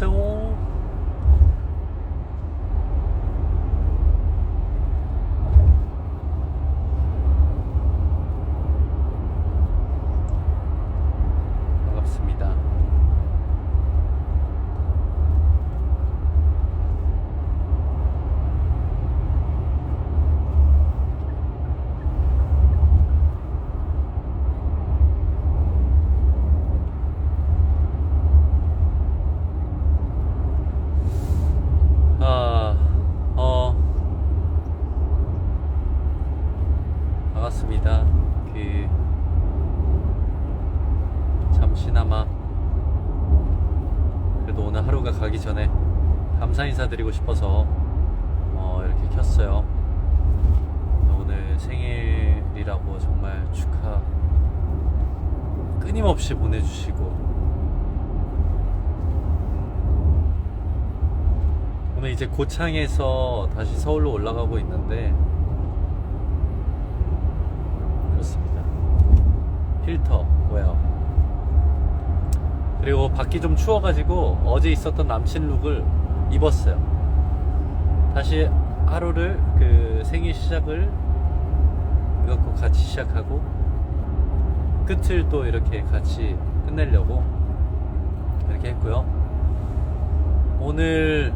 안녕하세요. 반갑습니다. 아, 어, 반갑습니다. 그, 잠시나마, 그래도 오늘 하루가 가기 전에 감사 인사드리고 싶어서, 어, 이렇게 켰어요. 오늘 생일이라고 정말 축하 끊임없이 보내주시고, 오늘 이제 고창에서 다시 서울로 올라가고 있는데 그렇습니다. 필터 웨어 그리고 밖이 좀 추워가지고 어제 있었던 남친 룩을 입었어요. 다시 하루를 그 생일 시작을 이것과 같이 시작하고 끝을 또 이렇게 같이 끝내려고 이렇게 했고요. 오늘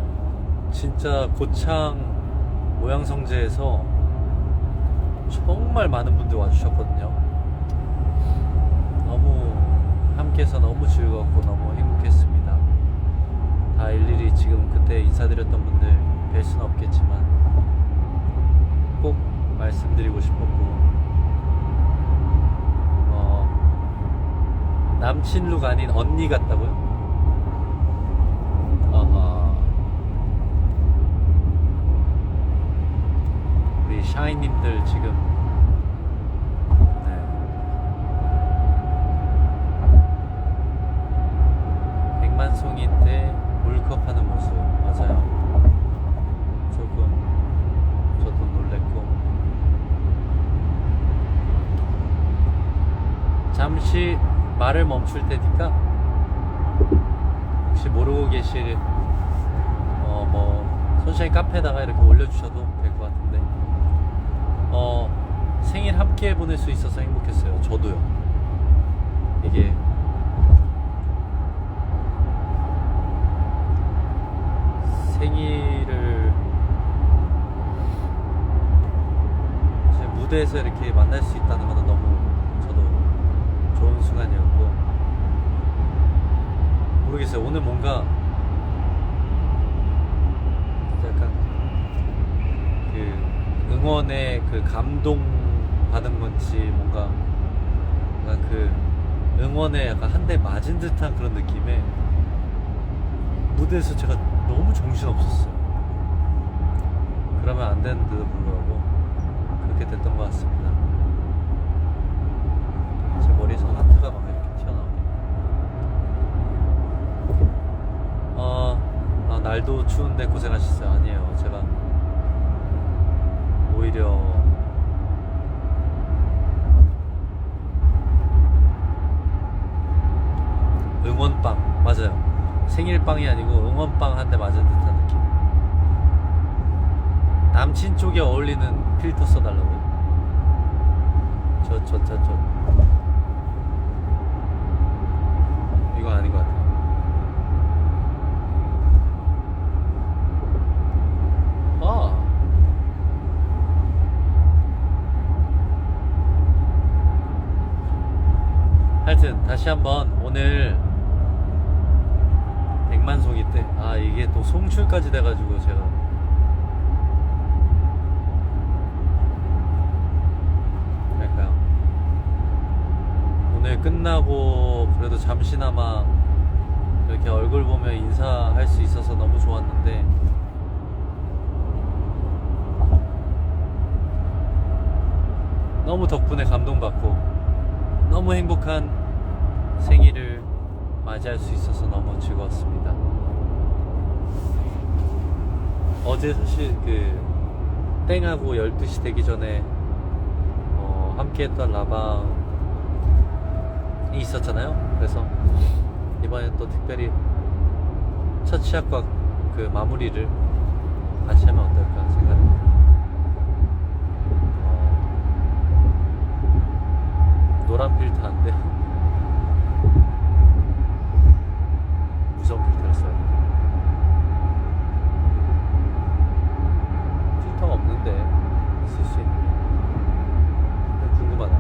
진짜 고창 모양성제에서 정말 많은 분들 와주셨거든요. 너무 함께해서 너무 즐거웠고 너무 행복했습니다. 다 일일이 지금 그때 인사드렸던 분들 뵐 수는 없겠지만 꼭 말씀드리고 싶었고 어, 남친 룩 아닌 언니 같다고요? 아하. 샤이님들 지금 네. 백만송이 때 울컥하는 모습 맞아요. 조금 저도 놀랬고 잠시 말을 멈출 테니까 혹시 모르고 계실 어뭐 손샤인 카페에다가 이렇게 올려주셔도 될 것 같은데 어 생일 함께 보낼 수 있어서 행복했어요. 저도요. 이게 생일을 제 무대에서 이렇게 만날 수 있다는 거는 너무 저도 좋은 순간이었고. 모르겠어요. 오늘 뭔가 약간 그 응원의 그 감동 받은 건지 뭔가 약간 그 응원에 약간 한 대 맞은 듯한 그런 느낌에 무대에서 제가 너무 정신 없었어요. 그러면 안 되는데도 불구하고 그렇게 됐던 것 같습니다. 제 머리에서 하트가 막 이렇게 튀어나오네. 어, 아, 날도 추운데 고생하셨어요. 아니에요. 제가 오히려 응원빵 맞아요. 생일빵이 아니고 응원빵 한 대 맞은 듯한 느낌. 남친 쪽에 어울리는 필터 써달라고요? 저, 저, 저, 저. 이거 아닌 것 같아요. 아. 하여튼 다시 한번 오늘 백만송이 때 아 이게 또 송출까지 돼가지고 제가 할까요? 오늘 끝나고 그래도 잠시나마 이렇게 얼굴 보며 인사할 수 있어서 너무 좋았는데 너무 덕분에 감동받고 너무 행복한 맞이할 수 있어서 너무 즐거웠습니다. 어제 사실 그 땡하고 12시 되기 전에 어, 함께 했던 라방이 있었잖아요. 그래서 이번엔 또 특별히 터치샷과 그 마무리를 같이 하면 어떨까 하는 생각입니다. 어, 노란 필터 안 돼. 필터를 써야 돼. 필터가 없는데 쓸 수 있는 게. 궁금하다.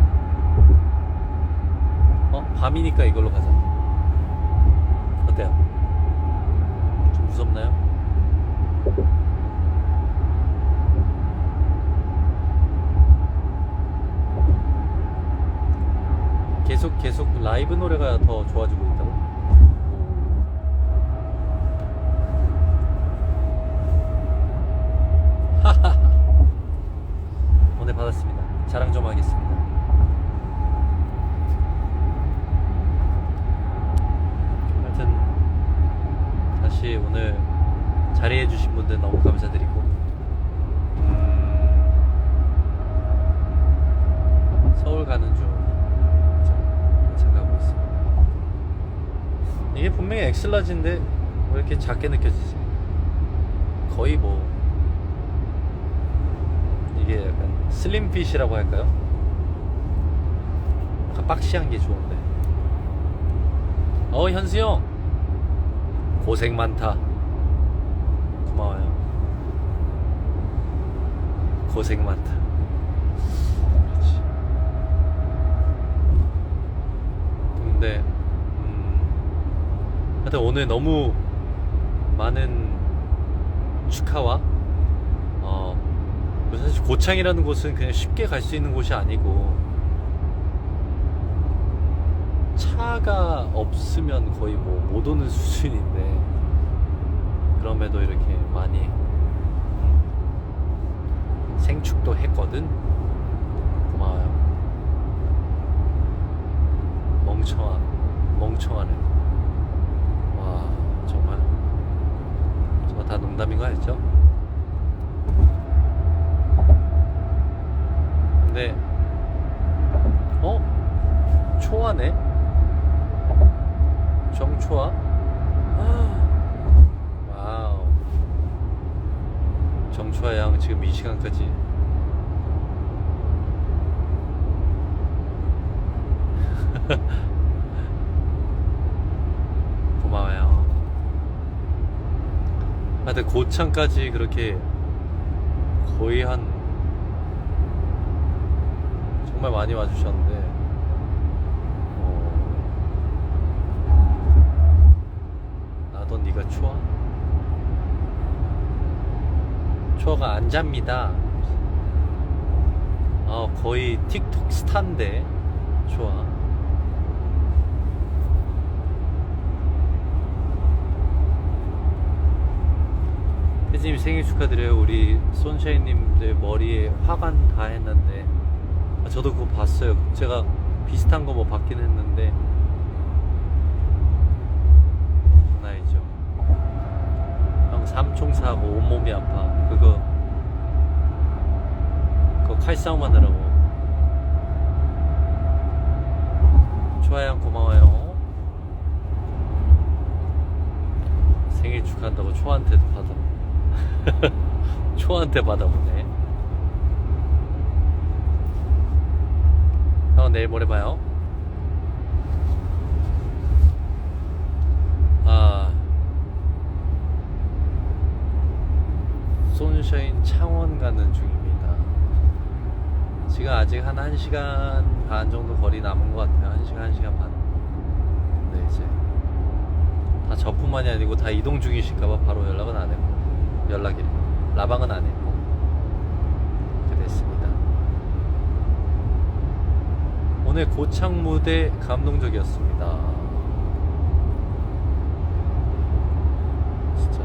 어 밤이니까 이걸로 가자. 어때요? 좀 무섭나요? 계속 계속 라이브 노래가 더 좋아지고 있다고? 오늘 받았습니다. 자랑 좀 하겠습니다. 하여튼 다시 오늘 자리해주신 분들 너무 감사드리고 음, 서울 가는 중 참 가고 있습니다. 이게 엑슬라지인데 왜 이렇게 작게 느껴지지? 거의 뭐 이게 약간 슬림핏이라고 할까요? 약간 박시한 게 좋은데. 어 현수 형 고생 많다. 고마워요. 고생 많다. 그렇지. 근데 음, 하여튼 오늘 너무 많은 축하와 어 사실 고창이라는 곳은 그냥 쉽게 갈 수 있는 곳이 아니고 차가 없으면 거의 뭐 못 오는 수준인데 그럼에도 이렇게 많이 음, 생축도 했거든. 고마워요. 멍청한 멍청하네 와 정말 저거 다 농담인 거 알죠? 근데 어? 초하네? 정초아? 와우 정초아 양 지금 이 시간까지 고마워요 하여튼 고창까지 그렇게 거의 한 정말 많이 와주셨는데 어, 나도 네가 추워? 추워가 안 잡니다 어, 거의 틱톡 스타인데 추워 혜진님 생일 축하드려요 우리 손샤인님들 머리에 화관 다 했는데 아, 저도 그거 봤어요. 제가 비슷한 거 뭐 받긴 했는데 장난 아니죠. 형 삼총사하고 온몸이 아파. 그거 그거 칼싸움 하느라고. 좋아요 고마워요. 생일 축하한다고 초한테도 받아. 초한테 받아보네. 형 내일 모레 봐요. 아 손샤인 창원 가는 중입니다. 지금 아직 한 1시간 반 정도 거리 남은 것 같아요. 1시간, 1시간 반. 네, 이제 다 저뿐만이 아니고 다 이동 중이실까봐 바로 연락은 안 했고 연락이 라방은 안 했고 됐습니다. 오늘 고창 무대 감동적이었습니다. 진짜.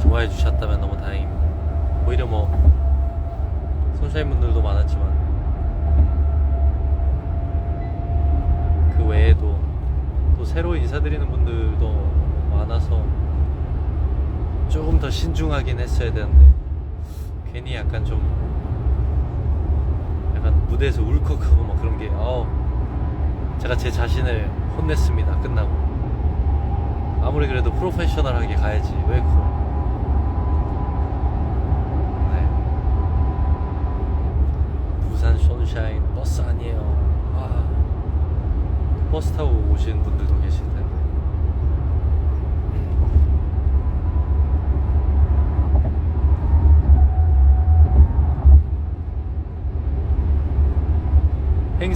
좋아해 주셨다면 너무 다행입니다. 오히려 뭐 손샤인 분들도 많았지만 그 외에도 또 새로 인사드리는 분들도 많아서 조금 더 신중하긴 했어야 되는데 괜히 약간 좀 약간 무, 무대에서 울컥하고 막 그런 게 어, 제가 제 자신을 혼냈습니다. 끝나고. 아무리 그래도 프로페셔널하게 가야지. 왜 그걸? 네. 부산 손샤인 버스 아니에요. 아, 버스 타고 오시는 분들도 계실 텐데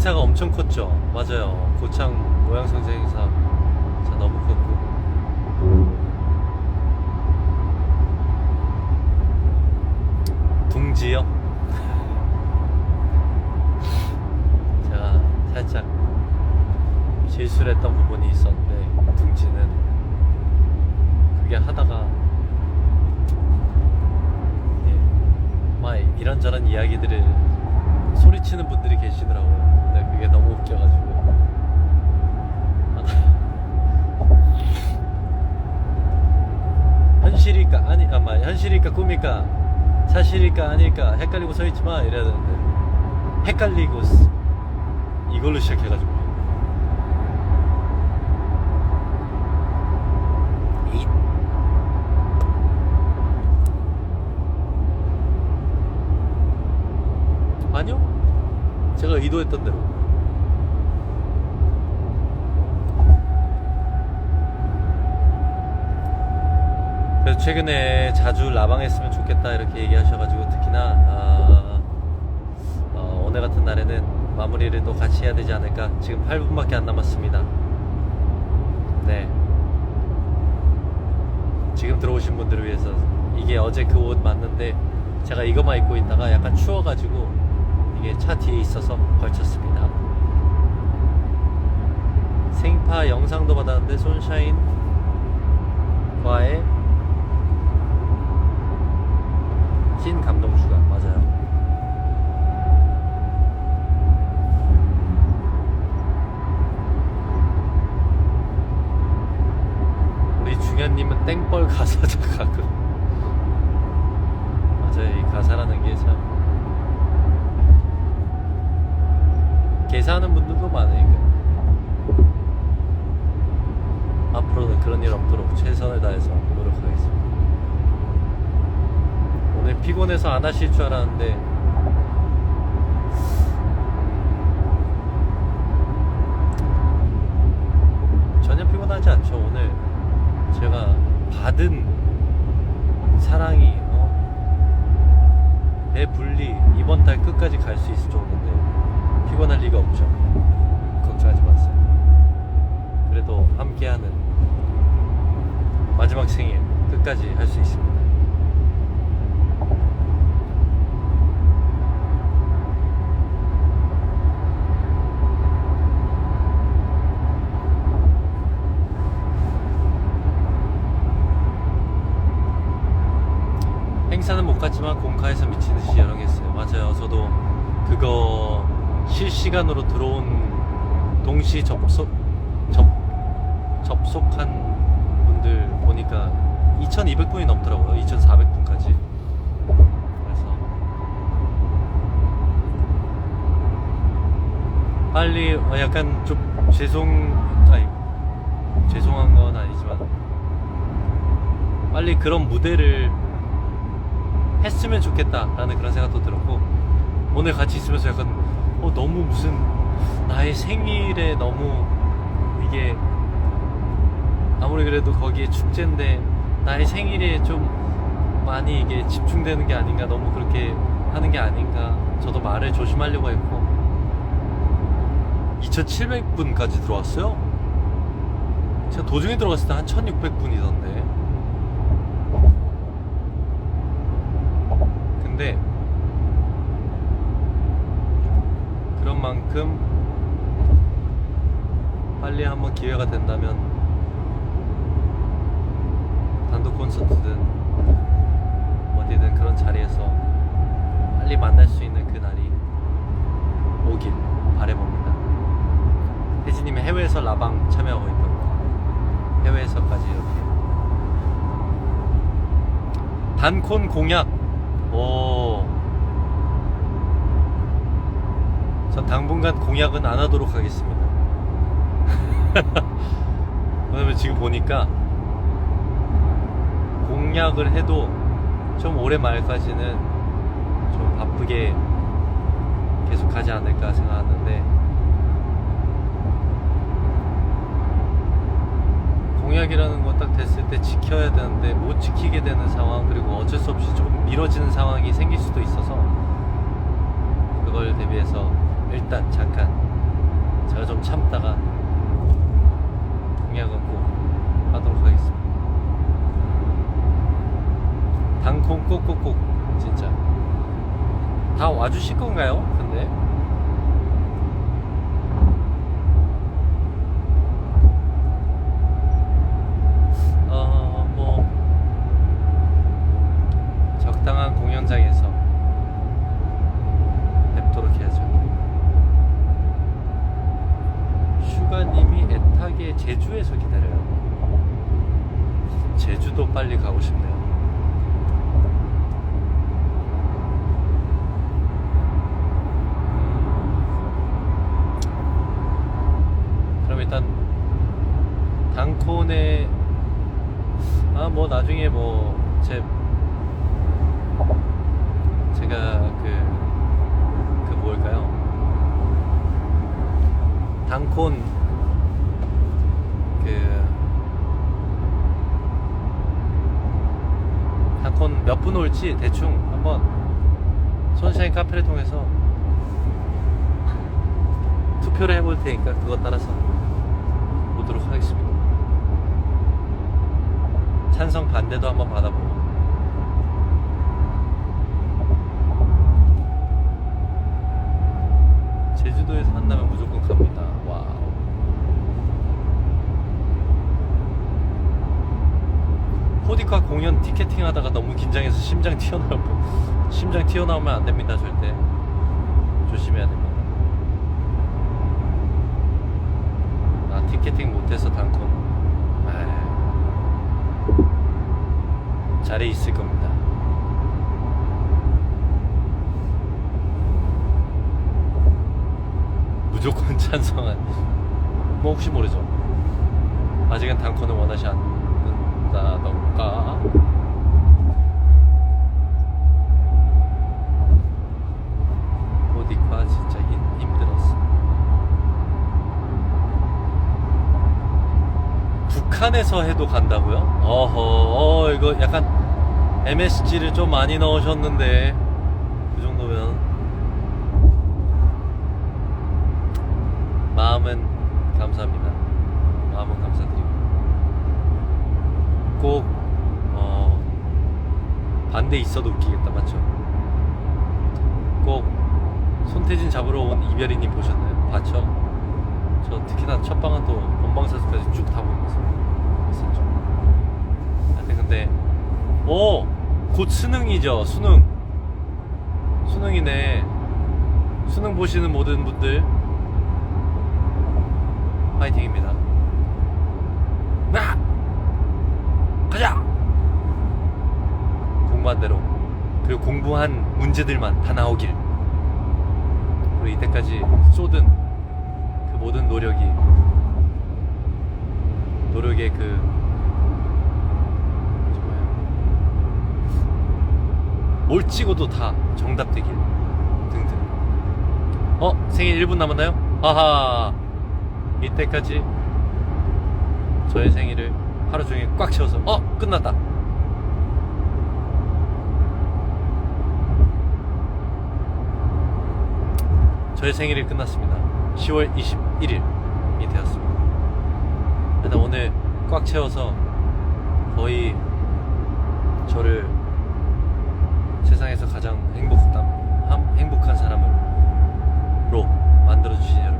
행사가 엄청 컸죠. 맞아요. 고창 모양성제 행사 진짜 너무 컸고. 둥지요? 제가 살짝 실수를 했던 부분이 있었는데 둥지는 그게 하다가 예, 막 이런저런 이야기들을 소리치는 분들이 계시더라고요. 그게 너무 웃겨가지고. 현실일까? 아니 아마 현실일까 꿈일까? 사실일까 아닐까? 헷갈리고 서 있지만 이래야 되는데. 헷갈리고 쓰- 이걸로 시작해가지고. 이 아니요? 제가 의도했던 대로 그래서 최근에 자주 라방했으면 좋겠다 이렇게 얘기하셔가지고 특히나 아, 어, 오늘 같은 날에는 마무리를 또 같이 해야 되지 않을까. 지금 8분밖에 안 남았습니다. 네. 지금 들어오신 분들을 위해서 이게 어제 그 옷 맞는데 제가 이거만 입고 있다가 약간 추워가지고 이게 차 뒤에 있어서 걸쳤습니다. 생파 영상도 받았는데 손샤인 과의 신 감동 주간 맞아요. 우리 중현님은 땡벌 가사죠 가끔. 맞아요 이 가사라는 게참 개사하는 분들도 많으니까 앞으로는 그런 일 없도록 최선을 다해서 노력하겠습니다. 오늘 피곤해서 안 하실 줄 알았는데 받은 사랑이 어? 배 분리 이번 달 끝까지 갈 수 있을 정도인데 피곤할 리가 없죠. 걱정하지 마세요. 그래도 함께하는 마지막 생일 끝까지 할 수 있습니다. 갔지만 공카에서 미친 듯이 여러 개 했어요. 맞아요. 저도 그거 실시간으로 들어온 동시 접속 접 접속한 분들 보니까 2,200분이 넘더라고요. 2,400분까지. 그래서 빨리 어, 약간 좀 죄송 아니 죄송한 건 아니지만 빨리 그런 무대를 했으면 좋겠다라는 그런 생각도 들었고 오늘 같이 있으면서 약간 어 너무 무슨 나의 생일에 너무 이게 아무리 그래도 거기에 축제인데 나의 생일에 좀 많이 이게 집중되는 게 아닌가 너무 그렇게 하는 게 아닌가. 저도 말을 조심하려고 했고. 2700분까지 들어왔어요? 제가 도중에 들어갔을 때 한 1600분이던데 근데 그런 만큼 빨리 한번 기회가 된다면 단독 콘서트든 어디든 그런 자리에서 빨리 만날 수 있는 그날이 오길 바래봅니다. 혜진님이 해외에서 라방 참여하고 있다고 해외에서까지 이렇게 단콘 공약 오 전 당분간 공약은 안 하도록 하겠습니다. 왜냐면 지금 보니까 공약을 해도 좀 올해 말까지는 좀 바쁘게 계속 가지 않을까 생각하는데 공약이라는 건 딱 됐을 때 지켜야 되는데 못 지키게 되는 상황 그리고 어쩔 수 없이 조금 미뤄지는 상황이 생길 수도 있어서 그걸 대비해서 일단 잠깐 제가 좀 참다가 공약은 꼭 하도록 하겠습니다. 단콩 꼭꼭꼭 진짜 다 와주실 건가요? 근데 어뭐 공연장에서 뵙도록 해야죠. 슈가님이 애타게 제주에서 기다려요. 제주도 빨리 가고 싶네요. 그럼 일단 단콘에 아 뭐 나중에 뭐 제 제가 그 그 뭘까요? 단콘 그 단콘 몇 분 올지 대충 한번 손샤인 카페를 통해서 투표를 해볼 테니까 그것 따라서 보도록 하겠습니다. 찬성 반대도 한번 받아보고. 제주도에서 한다면 무조건 갑니다. 와우. 포디카 공연 티켓팅 하다가 너무 긴장해서 심장 튀어나오면 심장 튀어나오면 안 됩니다 절대 조심해야 됩니다. 아 티켓팅 못해서 단콘 아, 자리에 있을 겁니다. 무조건 찬성한 뭐 혹시 모르죠? 아직은 단콘을 원하지 않는다던가 어디과 진짜 힘, 힘들었어 북한에서 해도 간다고요? 어허, 어, 이거 약간 MSG를 좀 많이 넣으셨는데 그 정도면 마음은 감사합니다. 마음은 감사드리고 꼭 어, 반대 있어도 웃기겠다, 맞죠? 꼭 손태진 잡으러 온 이별이님 보셨나요? 봤죠? 저 특히나 첫 방은 또 본방사수까지 쭉 다 보면서 했었죠. 하여튼 근데 오! 곧 수능이죠 수능 수능이네 수능 보시는 모든 분들 파이팅입니다 나! 가자! 공부한 대로 그리고 공부한 문제들만 다 나오길 그리고 이때까지 쏟은 그 모든 노력이 노력의 그 뭐야? 뭘 찍어도 다 정답되길. 등등. 어? 생일 1분 남았나요? 하하. 이때까지 저의 생일을 하루 종일 꽉 채워서. 어? 끝났다. 저의 생일이 끝났습니다. 10월 21일이 되었습니다 일단 오늘 꽉 채워서 거의 저를 세상에서 가장 행복한, 함- 행복한 사람으로 만들어주신 여러분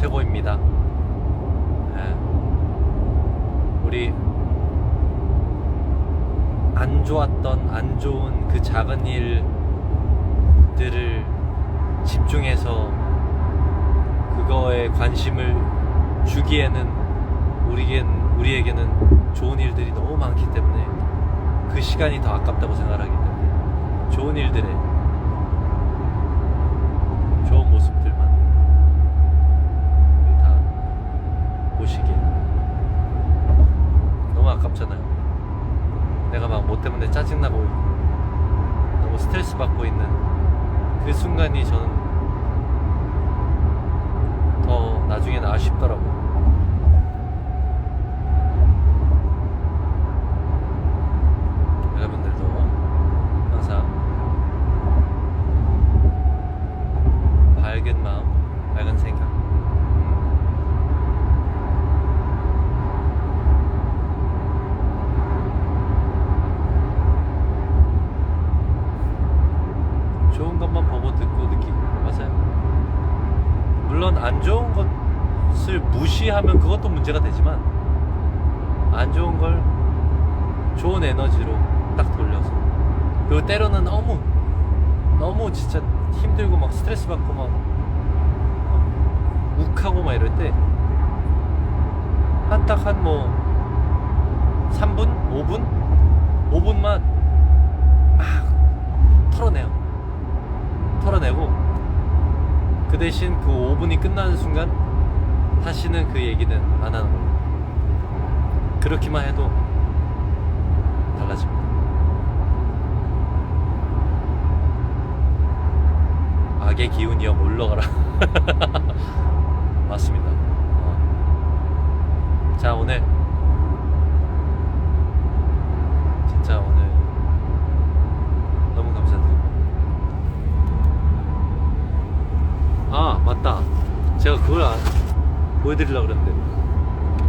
최고입니다. 예. 우리 안 좋았던 안 좋은 그 작은 일들을 집중해서 그거에 관심을 주기에는 우리겐 우리에게는 좋은 일들이 너무 많기 때문에 그 시간이 더 아깝다고 생각하기 때문에 좋은 일들에 좋은 모습들만 우리 다 보시길 너무 아깝잖아요. 내가 막 뭐 때문에 짜증나고 너무 스트레스 받고 있는 그 순간이 저는 더 나중에는 아쉽더라고요. 여러분들도 항상 밝은 마음, 밝은 생각 좋은 것만 보고 듣고 느끼고 맞아요. 물론 안 좋은 것을 무시하면 그것도 문제가 되지만 안 좋은 걸 좋은 에너지로 딱 돌려서 그리고 때로는 너무 너무 진짜 힘들고 막 스트레스 받고 막 욱하고 막 이럴 때 한 딱 한 뭐 3분? 5분? 5분만 막 털어내요. 털어내고 그 대신 그 5분이 끝나는 순간 다시는 그 얘기는 안 하는 거예요. 그렇게만 해도 달라집니다. 악의 기운이여 물러가라. 맞습니다. 어. 자 오늘 진짜 오늘 너무 감사드립니다. 아 맞다 제가 그걸 안 보여드리려고 그랬는데.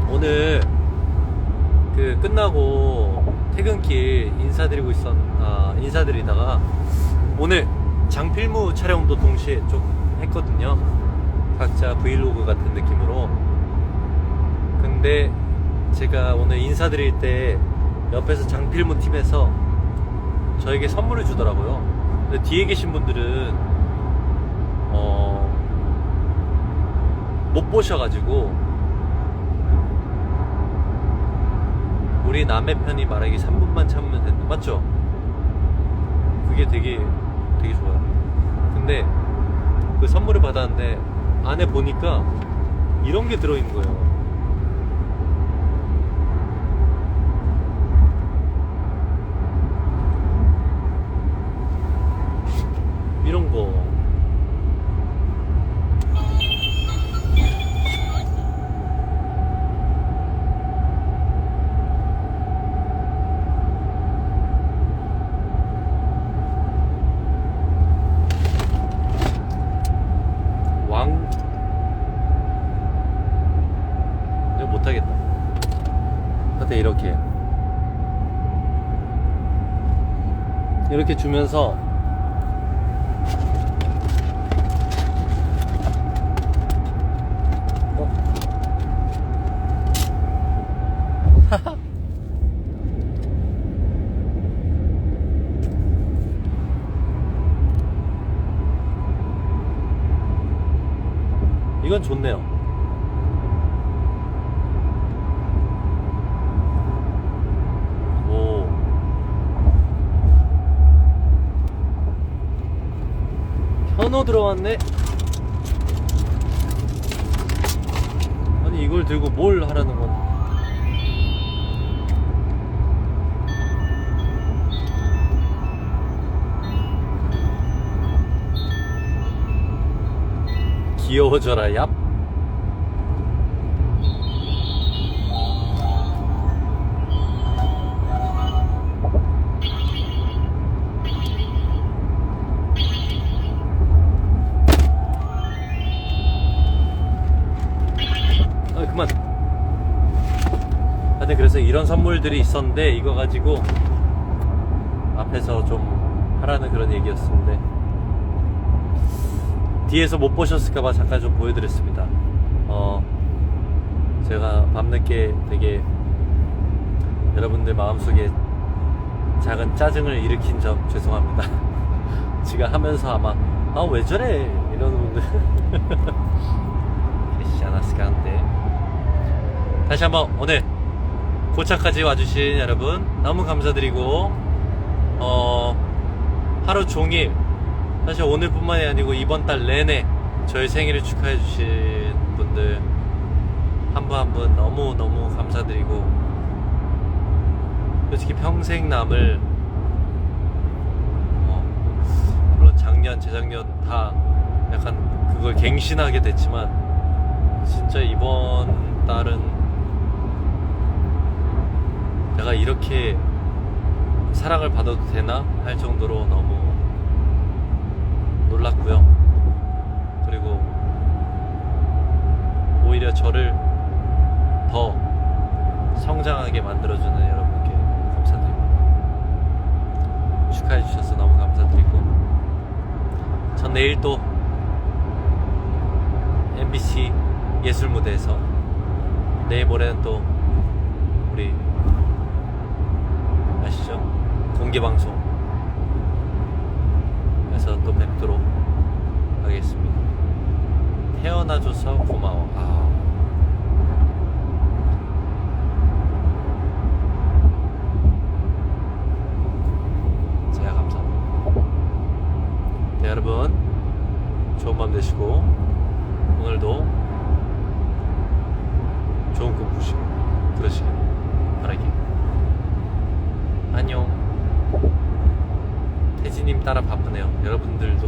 오늘 그 끝나고 퇴근길 인사드리고 있었 아 인사드리다가 오늘 장필무 촬영도 동시에 좀 했거든요. 각자 브이로그 같은 느낌으로. 근데 제가 오늘 인사드릴 때 옆에서 장필무 팀에서 저에게 선물을 주더라고요. 근데 뒤에 계신 분들은 어, 못 보셔가지고 우리 남의 편이 말하기 3분만 참으면 된다. 맞죠? 그게 되게 되게 좋아요. 근데 그 선물을 받았는데 안에 보니까 이런 게 들어있는 거예요 이렇게 이렇게 주면서 어? 이건 좋네요. 귀여워져라 얍. 아 그만. 하여튼 그래서 이런 선물들이 있었는데 이거 가지고 앞에서 좀 하라는 그런 얘기였는데 뒤에서 못 보셨을까봐 잠깐 좀 보여드렸습니다. 어, 제가 밤늦게 되게 여러분들 마음속에 작은 짜증을 일으킨 점 죄송합니다. 지가 하면서 아마 아 왜 저래 이러는 분들 계시지 않았을까 한데 다시 한번 오늘 고차까지 와주신 여러분 너무 감사드리고 어 하루 종일 사실 오늘뿐만이 아니고 이번 달 내내 저희 생일을 축하해 주신 분들 한 분 한 분 너무 너무 감사드리고 솔직히 평생 남을 어, 물론 작년 재작년 다 약간 그걸 갱신하게 됐지만 진짜 이번 달은 내가 이렇게 사랑을 받아도 되나 할 정도로 너무 놀랐고요. 그리고 오히려 저를 더 성장하게 만들어주는 여러분께 감사드립니다. 축하해 주셔서 너무 감사드리고 전 내일 또 MBC 예술 무대에서 내일 모레는 또 우리 아시죠? 공개 방송 에서 또 뵙도록 하겠습니다. 태어나줘서 고마워. 아. 제가 감사합니다. 네, 여러분 좋은 밤 되시고 오늘도 좋은 꿈 꾸시고 그러시길 바라기. 안녕. 대지님 따라 바쁘네요. 여러분들도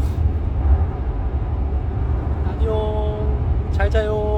안녕. 잘 자요.